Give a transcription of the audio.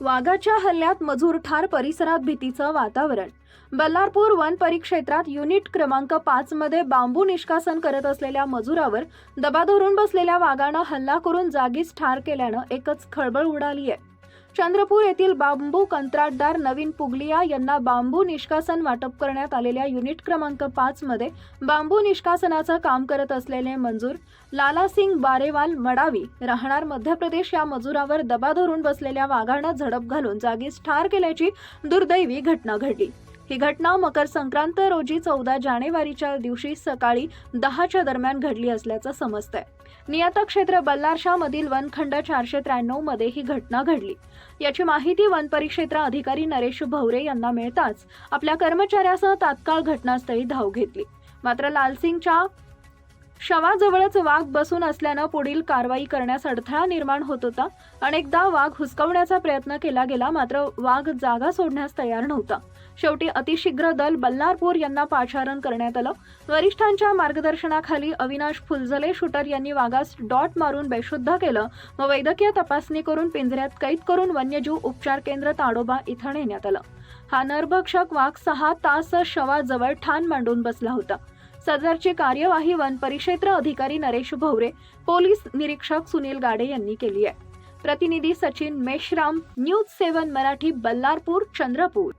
वाघाच्या हल्ल्यात मजूर ठार परिसरात भीतीचं वातावरण. बल्लारपूर वन परिक्षेत्रात युनिट क्रमांक पाच मध्ये बांबू निष्कासन करत असलेल्या मजुरावर दबा धरून बसलेल्या वाघानं हल्ला करून जागीच ठार केल्यानं एकच खळबळ उडाली आहे. चंद्रपूर येथील बांबू कंत्राटदार नवीन पुगलिया यांना बांबू निष्कासन वाटप करण्यात आलेल्या युनिट क्रमांक पाच मध्ये बांबू निष्कासनाचं काम करत असलेले मंजूर लालासिंग बारेवाल मडावी राहणार मध्य प्रदेश या मजुरावर दबा धरून बसलेल्या वाघानं झडप घालून जागीच ठार केल्याची दुर्दैवी घटना घडली. ही घटना मकर संक्रांत रोजी चौदा जानेवारीच्या दिवशी सकाळी दहाच्या दरम्यान घडली असल्याचं समजतंय. नियत क्षेत्र बल्लारशा मधील वनखंड चारशे त्र्याण्णवमध्ये ही घटना घडली. याची माहिती वन परिक्षेत्र अधिकारी नरेश भवरे यांना मिळताच आपल्या कर्मचाऱ्यासह तात्काळ घटनास्थळी धाव घेतली. मात्र लालसिंगच्या शवाजवळच वाघ बसून असल्यानं पुढील कारवाई करण्यास अडथळा निर्माण होत होता. अनेकदा वाघ हुसकवण्याचा प्रयत्न केला गेला मात्र वाघ जागा सोडण्यास तयार नव्हता. शेवटी अतिशीघ्र दल बल्लारपूर यांना पाचारण करण्यात आलं. वरिष्ठांच्या मार्गदर्शनाखाली अविनाश फुलझले शूटर यांनी वाघास डॉट मारून बेशुद्ध केलं. व वैद्यकीय तपासणी करून पिंजऱ्यात कैद करून वन्यजीव उपचार केंद्र ताडोबा इथं नेण्यात आलं. हा नरभक्षक वाघ सहा तास शवाजवळ ठाण मांडून बसला होता. सदरची कार्यवाही वन परिक्षेत्र अधिकारी नरेश भवरे पोलीस निरीक्षक सुनील गाडे यांनी केली आहे. प्रतिनिधी सचिन मेश्राम न्यूज सेवन मराठी बल्लारपूर चंद्रपूर.